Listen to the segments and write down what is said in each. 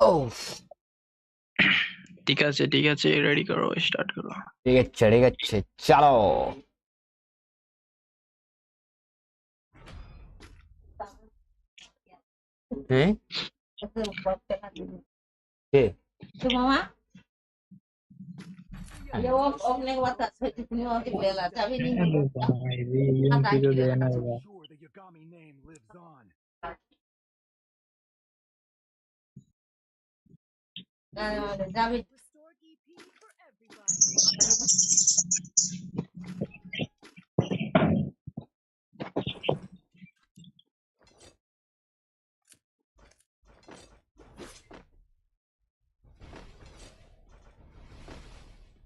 ও ঠিক আছে ঠিক আছে রেডি করো স্টার্ট করো ঠিক আছে ঠিক আছে চলো হ্যাঁ কে Tu mama? Ya wak om ne wata sai ni wa ki bela ta bi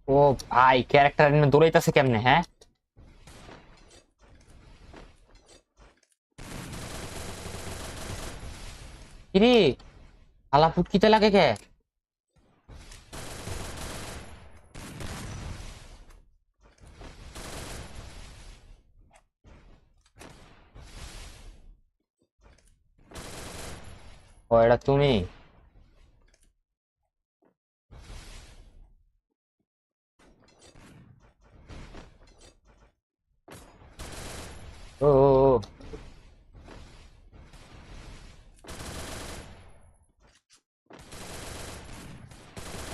ও ভাই ক্যারেক্টার দৌড়াইতেছে কেমনে হ্যাঁ? কিরে? আলা ফুটকিতে লাগে কে? ও এটা তুমি ও ও, ও।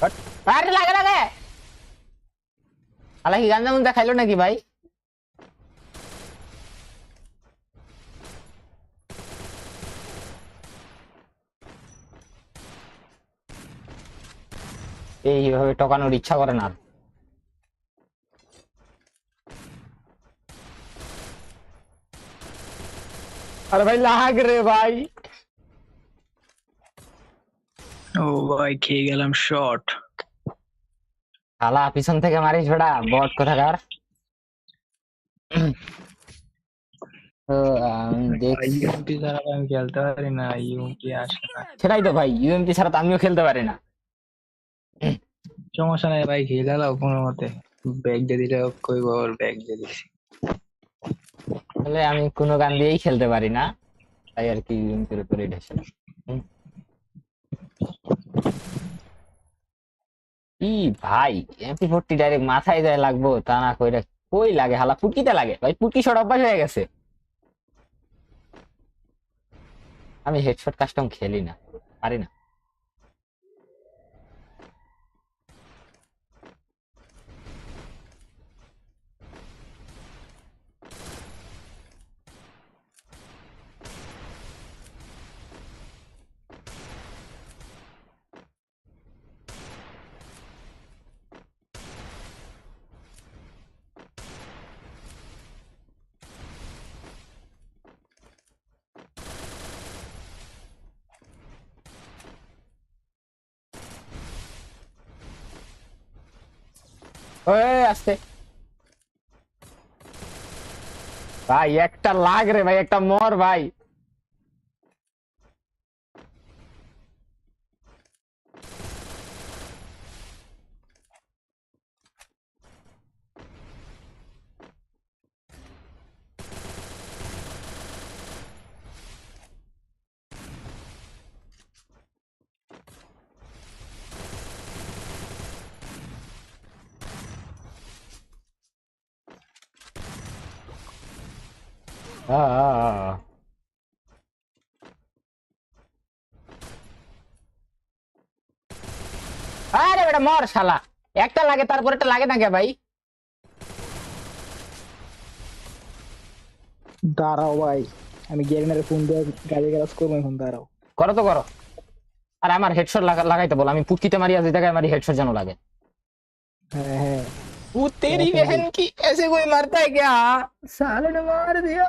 হট, আরে লাগে লাগে আলা কি গাঞ্জা মুন্দা খাইলো নাকি ভাই এইভাবে টকানোর ইচ্ছা করে না। আরে ভাই লাগ রে ভাই। ও ভাই খেয়ে গেলাম শর্ট শালা পিছন থেকে মারি ছোড়া বট কোথাকার? ইউএমপি ছাড়া আমি খেলতে পারি না ইউএমপি আসে না। সেটাই তো ভাই ইউএমপি ছাড়া তো আমিও খেলতে পারি না। সমস্যা নাই ভাই খেয়ে গেলাম কোনো মতে। ব্যাগ দিয়ে দিলে কইব ওর ব্যাগ দিয়ে দিছি। তাহলে আমি কোনো গান দিয়েই খেলতে পারি না। তাই আর কি ইউএমপির উপরে ঢেসে ই ভাই এমপি ফোরটি ডাইরেক্ট মাথায় যায় লাগবো তা না কইরা কই লাগে হালা পুটকিতে লাগে। ভাই পুটকি শট অভ্যাস হয়ে গেছে। আমি হেডশট কাস্টম খেলি না পারি না। আস্তে। ভাই একটা লাগ রে ভাই একটা মর ভাই। আহ আরে বেটা মর শালা। একটা লাগে তারপর একটা লাগে না কে ভাই? দাঁড়াও ভাই আমি গেরিনারে ফোন দিয়ে গাড়ি গ্যারাজ করব এখন দাঁড়াও। করো তো করো। আর আমার হেডশট লাগাইতে বল আমি পুটকিতে মারি আছে জায়গায় মারি হেডশট যেন লাগে। হ্যাঁ হ্যাঁ। वो तेरी बहन की ऐसे कोई मरता है क्या साले ने मार दिया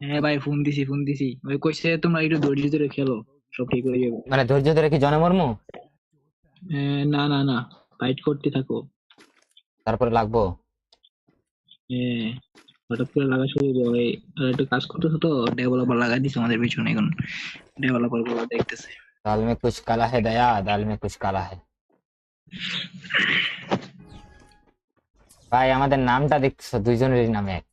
হ্যাঁ ভাই ফোন দিছি ফোন দিছি ওই কইছে তোমরা একটু ধৈর্য ধরে খেলো সব ঠিক হয়ে যাবে মানে ধৈর্য ধরে কি জনে মরমু হ্যাঁ, না না না ফাইট করতে থাকো তারপরে লাগবো হ্যাঁ হঠাৎ করে লাগা শুরু হলো এই আর একটু কাজ করতেছে তো ডেভেলপার লাগাই দিছে আমাদের পিছনে এখন ডেভেলপার গুলো দেখতেছে दाल में कुछ काला है दया दाल में कुछ काला है ভাই আমাদের নামটা দেখতেছো দুইজনেরই নামে এক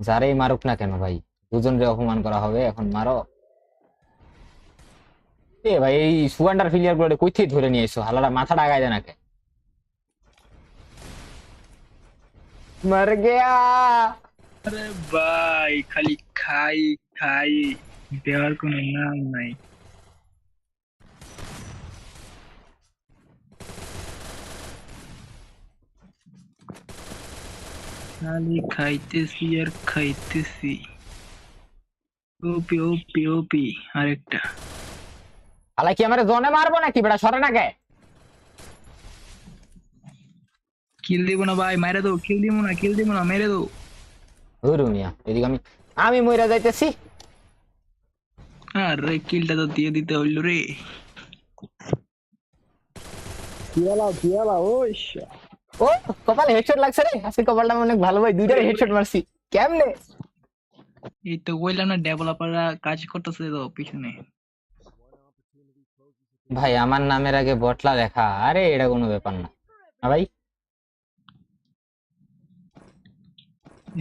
যারেই মারুক না কেন ভাই দুজনরে অপমান করা হবে এখন মারো এ ভাই এই সুগান্ডার ফিলিয়ার গুলো কই থেকে ধরে নিয়ে এসো হালারা মাথাটা আগায় দেয় নাকে মর গেয়া আরে ভাই খালি খাই খাই দেওয়ার কোনো নাম নাই। খালি খাইতেছি আর খাইতেছি। ওপি ওপি ওপি আরেকটা। হালা কি আমার জনে মারবো নাকি বেটা? সরে নাকে কিল দিব না ভাই মেরে দো কিল দিব না কিল দিব না মেরে দো। ধরু মিয়া এদিকে আমি আমি মইরা যাইতেছি। আরে কিলটা তো দিয়ে দিতে হইল রে। কিয়ালা কিয়ালা ওই ও কপালে হেডশট লাগছে রে। আজকে কপালটা অনেক ভালো ভাই হেডশট মারছি। কেমনে? এই তো বললাম না ডেভেলপাররা কাজ করতেছে তো পিছনে। ভাই আমার নামের আগে বটলা লেখা। আরে এটা কোনো ব্যাপার না। না ভাই?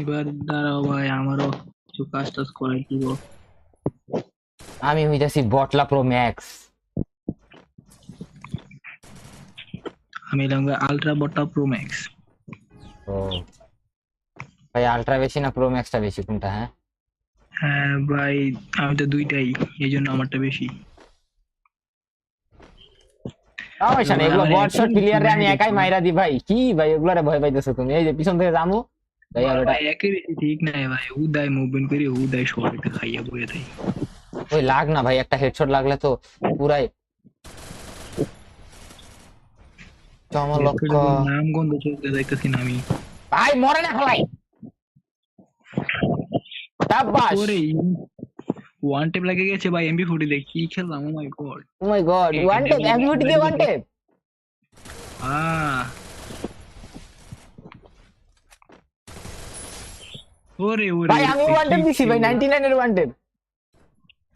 এবার দাঁড়াও ভাই আমারও কিছু কাজ টাজ করাই দিব। আমি হইতাছি বটলা প্রো ম্যাক্স আমি এলাম আলট্রা বটা প্রো ম্যাক্স ও। ভাই আলট্রা বেশি না প্রো ম্যাক্সটা বেশি? কোনটা হ্যাঁ? হ্যাঁ ভাই আমি তো দুইটাই এই জন্য আমারটা বেশি। সমস্যা নেই এগুলো বট শট প্লেয়ারে আমি একাই মাইরা দি ভাই। কি ভাই এগুলারে ভয় পাইতেছো তুমি? এই যে পিছন থেকে জামু ভাই আর ওটা ভাই একে বেশি ঠিক নাই ভাই। হুদায় মুভমেন্ট করে হুদায় সবাইকে খাইয়া বয়ে দেয়। ওই লাগ না ভাই একটা হেডশট লাগলে তো পুরাই। চমলক্ষ। নাম গন্ধ চলতে যাইতেছি না আমি ভাই মরে না খালাই সাব্বাস। ওরে ওয়ান টেপ লাগে গেছে ভাই এমবি ফুটি দেখ কি খেললাম ও my god oh my god one tap এটা এমবিউটি দিয়ে ওয়ান টেপ আহ। ওরে ওরে ভাই আমি ওয়ান টেপ দিছি ভাই 99 এর ওয়ান টেপ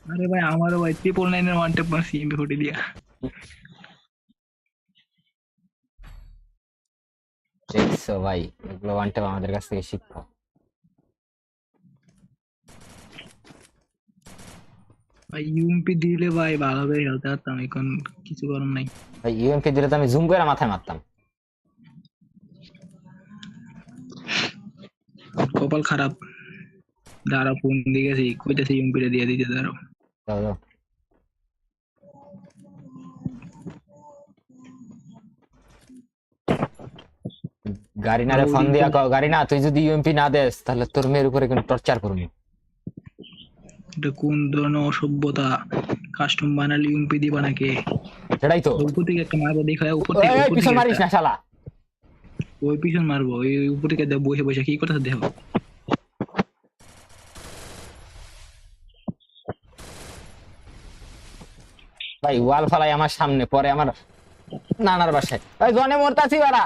আরে ভাই আমারও ভাই ট্রিপল নাইনের ওয়ান টেপ মারছি এমবি ফুটি দিয়া দেখছ ভাই এগুলো ওয়ান টেপ আমাদের কাছ থেকে শিখো ভাই ইউএমপি দিলে ভাই ভালো করে খেলতে পারতাম এখন কিছু করার নাই ভাই ইউএমপি দিলে তো আমি জুম করে মাথায় মারতাম কপাল খারাপ দাঁড়াও ফোন দিয়ে গেছি কইতেছি ইউএমপিটা দিয়ে দিতে দাঁড়াও দাও গাড়িনারে ফোন দিয়া কও গাড়িনা তুই যদি ইউএমপি না দেস তাহলে তোর মেয়ের উপরে কিন্তু টর্চার করবি। এটা কোন ধরনের অসভ্যতা? কাস্টম বানালে ইউএমপি দিবা নাকি? সেটাই তো। উপর থেকে একটা মারবো দেখা উপর থেকে পিছন মারিস না শালা। ওই পিছন মারবো ওই উপর থেকে বসে বসে কি করতেছে দেখো। ভাই ওয়াল ফালাই আমার সামনে পরে আমার নানার বাসায়। ওই জনে মরতাছি বাড়া।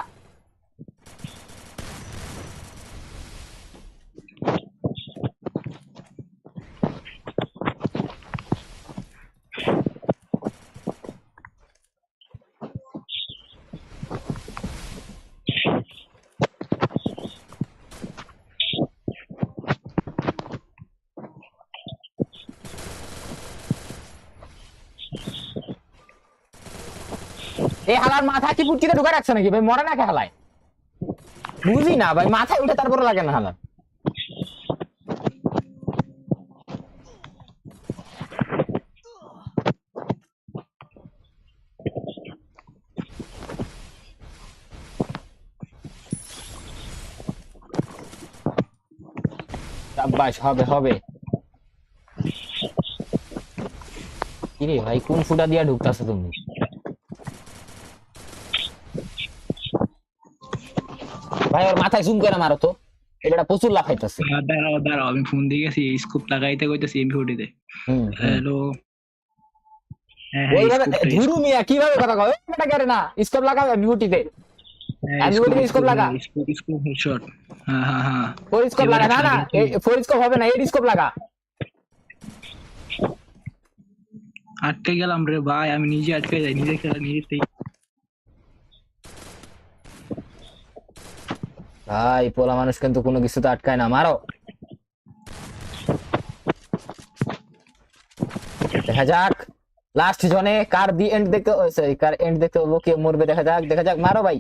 এই হালার মাথা কি পুটকিতে ঢুকে রাখছে নাকি? ভাই মরে নাকি হালায়? বুঝি না ভাই, মাথায় উঠে তারপরে লাগে না হালার। হবে হবে। কিরে ভাই, কোন ফুটা দিয়া ঢুকতাছো তুমি? ভাই ওর মাথায় জুম করে মারো তো। এটা প্রচুর লাফাইতেছে। দাঁড়াও দাঁড়াও আমি ফোন দিয়ে গেছি স্কোপ লাগাইতে কইতেছি হুম হুম। হ্যালো হ্যাঁ হ্যাঁ ওইভাবে ধুরু মিয়া কীভাবে কথা কয়? এটা করে না স্কোপ লাগাবে বিউটিতে হ্যাঁ, আমি scope, লাগা। scope, scope হ্যাঁ হ্যাঁ হ্যাঁ। ফোর স্কোপ লাগা। না না ফোর স্কোপ হবে না এর স্কোপ লাগা। আটকে গেলাম রে ভাই আমি নিজে আটকে যাই নিজে খেলা নিজেতেই ভাই, পোলা মানুষ কিন্তু কোনো কিছু তো আটকায় না, মারো। দেখা যাক লাস্ট জনে কার দি এন্ড দেখতে কার এন্ড দেখতে কে মরবে, দেখা যাক দেখা যাক, মারো ভাই।